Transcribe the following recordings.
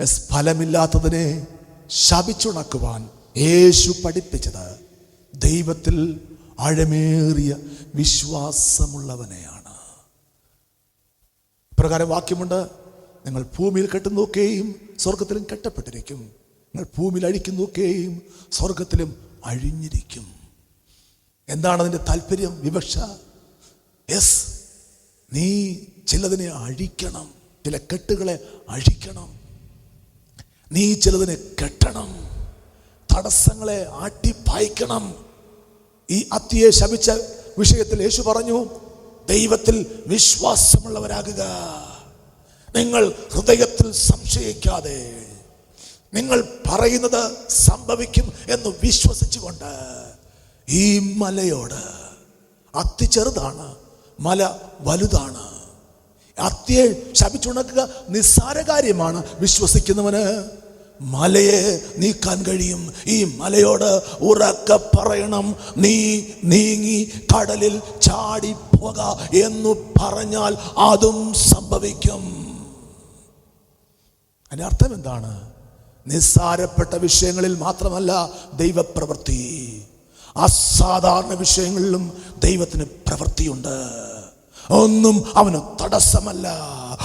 S ഫലമില്ലാത്തതിനെ ശപിച്ചുണക്കുവാൻ യേശു പഠിപ്പിച്ചത് ദൈവത്തിൽ ആഴമേറിയ വിശ്വാസമുള്ളവനെയാണ്. പ്രകാരം വാക്യമുണ്ട് നിങ്ങൾ ഭൂമിയിൽ കെട്ടുന്നൊക്കെയും സ്വർഗത്തിലും കെട്ടപ്പെട്ടിരിക്കും. നിങ്ങൾ ഭൂമിയിൽ അഴിക്കുന്നൊക്കെയും സ്വർഗത്തിലും അഴിഞ്ഞിരിക്കും. എന്താണ് അതിന്റെ താല്പര്യം വിവക്ഷ? യെസ് നീ ചിലതിനെ അഴിക്കണം ചില കെട്ടുകളെ അഴിക്കണം നീ ചിലതിനെ കെട്ടണം. തടസ്സങ്ങളെ ആട്ടിപ്പായിക്കണം. ഈ അത്തിയെ ശപിച്ച വിഷയത്തിൽ യേശു പറഞ്ഞു ദൈവത്തിൽ വിശ്വാസമുള്ളവരാകുക. നിങ്ങൾ ഹൃദയത്തിൽ സംശയിക്കാതെ. നിങ്ങൾ പറയുന്നത് സംഭവിക്കും എന്ന് വിശ്വസിച്ചുകൊണ്ട് ഈ മലയോട് അത്തി ചെറുതാണ് മല വലുതാണ് അത്തിയെ ശപിച്ചുണക്കുക. നിസ്സാര കാര്യമാണ് വിശ്വസിക്കുന്നവന്. മലയെ നീക്കാൻ കഴിയും. ഈ മലയോട് ഉറക്ക പറയണം. നീ നീങ്ങി കടലിൽ ചാടി പോക എന്ന് പറഞ്ഞാൽ അതും സംഭവിക്കും. അതിന്റെ അർത്ഥം എന്താണ്? നിസ്സാരപ്പെട്ട വിഷയങ്ങളിൽ മാത്രമല്ല ദൈവപ്രവൃത്തി. അസാധാരണ വിഷയങ്ങളിലും ദൈവത്തിന് പ്രവൃത്തിയുണ്ട്. ഒന്നും അവന് തടസ്സമല്ല.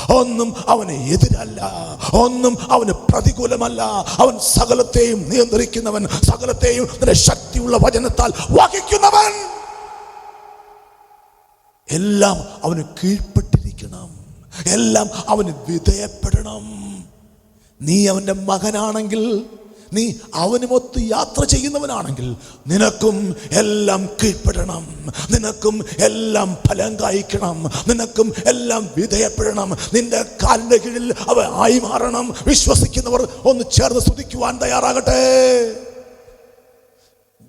ഒന്നും അവന് എതിരല്ല. ഒന്നും അവന് പ്രതികൂലമല്ല. അവൻ സകലത്തെയും നിയന്ത്രിക്കുന്നവൻ സകലത്തെയും ശക്തിയുള്ള വചനത്താൽ വഹിക്കുന്നവൻ. എല്ലാം അവന് കീഴ്പ്പെട്ടിരിക്കണം. എല്ലാം അവന് വിധേയപ്പെടണം. നീ അവന്റെ മകനാണെങ്കിൽ നീ അവനുമൊത്ത് യാത്ര ചെയ്യുന്നവനാണെങ്കിൽ നിനക്കും എല്ലാം കീഴ്പ്പെടണം. നിനക്കും എല്ലാം ഫലം കായ്ക്കണം. നിനക്കും എല്ലാം വിധേയപ്പെടണം. നിന്റെ കാലിന്റെ കീഴിൽ അവ ആയി മാറണം. വിശ്വസിക്കുന്നവർ ഒന്ന് ചേർന്ന് സ്തുതിക്കുവാൻ തയ്യാറാകട്ടെ.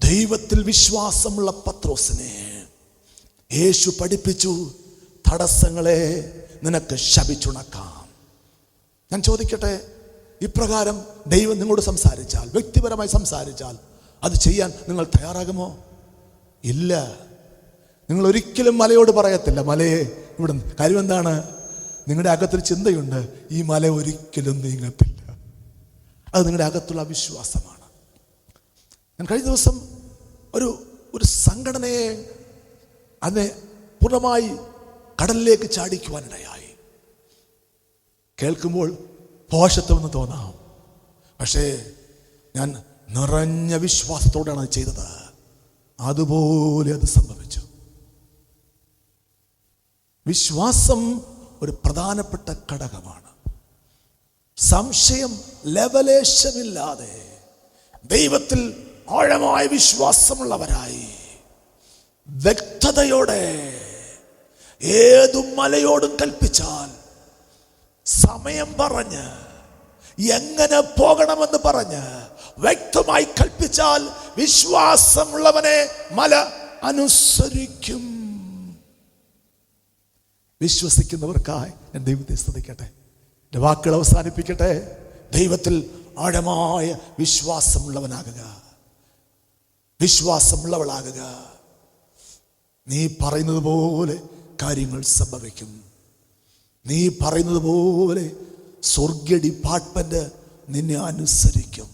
ദൈവത്തിൽ വിശ്വാസമുള്ള പത്രോസിനെ യേശു പഠിപ്പിച്ചു. തടസ്സങ്ങളെ നിനക്ക് ശപിച്ചുണക്കാം. ഞാൻ ചോദിക്കട്ടെ? ഇപ്രകാരം ദൈവം നിങ്ങളോട് സംസാരിച്ചാൽ വ്യക്തിപരമായി സംസാരിച്ചാൽ അത് ചെയ്യാൻ നിങ്ങൾ തയ്യാറാകുമോ? ഇല്ല. നിങ്ങൾ ഒരിക്കലും മലയോട് പറയത്തില്ല മലയെ ഇവിടെ കാര്യം എന്താണ്? നിങ്ങളുടെ അകത്തൊരു ചിന്തയുണ്ട് ഈ മല ഒരിക്കലും നീങ്ങത്തില്ല. അത് നിങ്ങളുടെ അകത്തുള്ള അവിശ്വാസമാണ്. ഞാൻ കഴിഞ്ഞ ദിവസം ഒരു ഒരു സംഘടനയെ അതിനെ പൂർണമായി കടലിലേക്ക് ചാടിക്കുവാനിടയായി. കേൾക്കുമ്പോൾ പോഷത്വമെന്ന് തോന്നാം. പക്ഷേ ഞാൻ നിറഞ്ഞ വിശ്വാസത്തോടെയാണ് അത് ചെയ്തത്. അതുപോലെ അത് സംഭവിച്ചു. വിശ്വാസം ഒരു പ്രധാനപ്പെട്ട ഘടകമാണ്. സംശയം ലവലേശമില്ലാതെ ദൈവത്തിൽ ആഴമായ വിശ്വാസമുള്ളവരായി വ്യക്തതയോടെ ഏതു മലയോടും കൽപ്പിച്ചാൽ സമയം പറഞ്ഞ് എങ്ങനെ പോകണമെന്ന് പറഞ്ഞ് വ്യക്തമായി കൽപ്പിച്ചാൽ വിശ്വാസമുള്ളവനെ മല അനുസരിക്കും. വിശ്വസിക്കുന്നവർക്കായി ഞാൻ ദൈവത്തെ സ്തുതിക്കട്ടെ. എന്റെ വാക്കുകൾ അവസാനിപ്പിക്കട്ടെ. ദൈവത്തിൽ ആഴമായ വിശ്വാസമുള്ളവനാകുക. വിശ്വാസമുള്ളവളാകുക. നീ പറയുന്നത് പോലെ കാര്യങ്ങൾ സംഭവിക്കും. നീ പറയുന്നത് പോലെ സ്വർഗ ഡിപ്പാർട്ട്മെന്റ് നിന്നെ അനുസരിക്കും.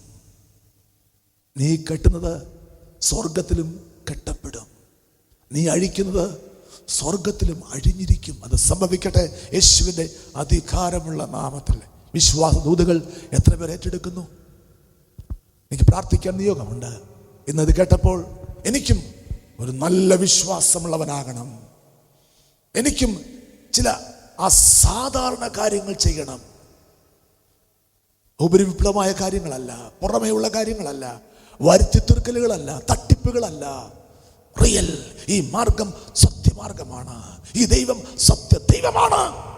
നീ കെട്ടുന്നത് സ്വർഗത്തിലും കെട്ടപ്പെടും. നീ അഴിക്കുന്നത് സ്വർഗത്തിലും അഴിഞ്ഞിരിക്കും. അത് സംഭവിക്കട്ടെ യേശുവിന്റെ അധികാരമുള്ള നാമത്തിൽ. വിശ്വാസ ദൂതുകൾ എത്ര പേർ ഏറ്റെടുക്കുന്നു? എനിക്ക് പ്രാർത്ഥിക്കാൻ നിയോഗമുണ്ട്. ഇന്നത് കേട്ടപ്പോൾ എനിക്കും ഒരു നല്ല വിശ്വാസമുള്ളവനാകണം. എനിക്കും ചില അസാധാരണ കാര്യങ്ങൾ ചെയ്യണം. ഉപരിവിപ്ലവമായ കാര്യങ്ങളല്ല പുറമേയുള്ള കാര്യങ്ങളല്ല വരുത്തിത്തീർക്കലുകളല്ല തട്ടിപ്പുകളല്ല. റിയൽ ഈ മാർഗം സത്യമാർഗമാണ്. ഈ ദൈവം സത്യ ദൈവമാണ്.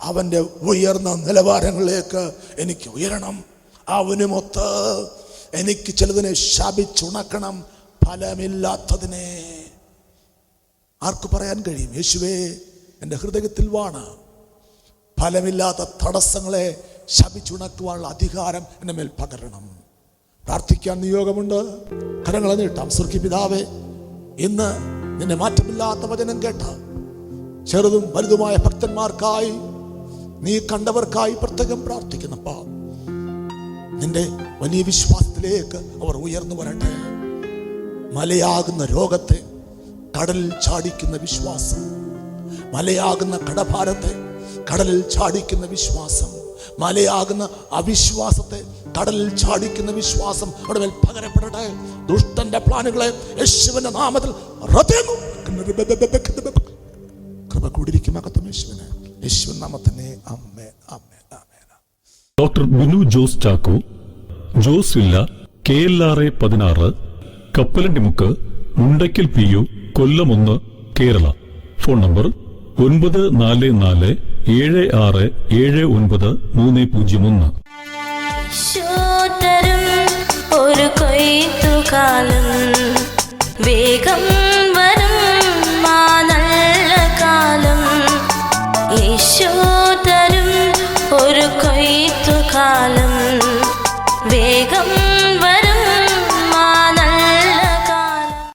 അവന്റെ ഉയർന്ന നിലവാരങ്ങളിലേക്ക് എനിക്ക് ഉയരണം. അവനുമൊത്ത് എനിക്ക് ചിലതിനെ ശാപിച്ചുണക്കണം. ഫലമില്ലാത്തതിനെ. ആർക്ക് പറയാൻ കഴിയും? യേശുവേ എന്റെ ഹൃദയത്തിൽ വാണ്. ഫലമില്ലാത്ത തടസ്സങ്ങളെ ശപിച്ചുണക്കുവാനുള്ള അധികാരം എന്റെ മേൽ പകരണം. പ്രാർത്ഥിക്കാൻ നിയോഗമുണ്ട്. കരങ്ങളെ നീട്ടാം. സുർക്കി പിതാവേ ഇന്ന് നിന്നെ മാറ്റമില്ലാത്ത വചനം കേട്ട ചെറുതും വലുതുമായ ഭക്തന്മാർക്കായി നീ കണ്ടവർക്കായി പ്രത്യേകം പ്രാർത്ഥിക്കുന്നപ്പാ. നിന്റെ വലിയ വിശ്വാസത്തിലേക്ക് അവർ ഉയർന്നു വരട്ടെ. മലയാകുന്ന രോഗത്തെ കടലിൽ ചാടിക്കുന്ന വിശ്വാസം മലയാകുന്ന കടഭാരത്തെ കടലിൽ ചാടിക്കുന്ന വിശ്വാസം മലയാകുന്ന അവിശ്വാസത്തെ കടലിൽ ചാടിക്കുന്ന വിശ്വാസം അവിടെ മേൽ പകരപ്പെടട്ടെ. ദുഷ്ടന്റെ പ്ലാനുകളെ യേശുവിന്റെ നാമത്തിൽ. കൃപ കൂടിയിരിക്കും doctor Binu Jose Chacko Jose villa K L R A പതിനാറ് കപ്പലണ്ടിമുക്ക് മുണ്ടയ്ക്കൽ പി യു കൊല്ലമൊന്ന് കേരള. ഫോൺ നമ്പർ ഒൻപത് നാല് നാല് ഏഴ് ആറ് ഏഴ് ഒൻപത് മൂന്ന് പൂജ്യം ഒന്ന്. ഒരു കൊയ്ത്തുകാലം വേഗം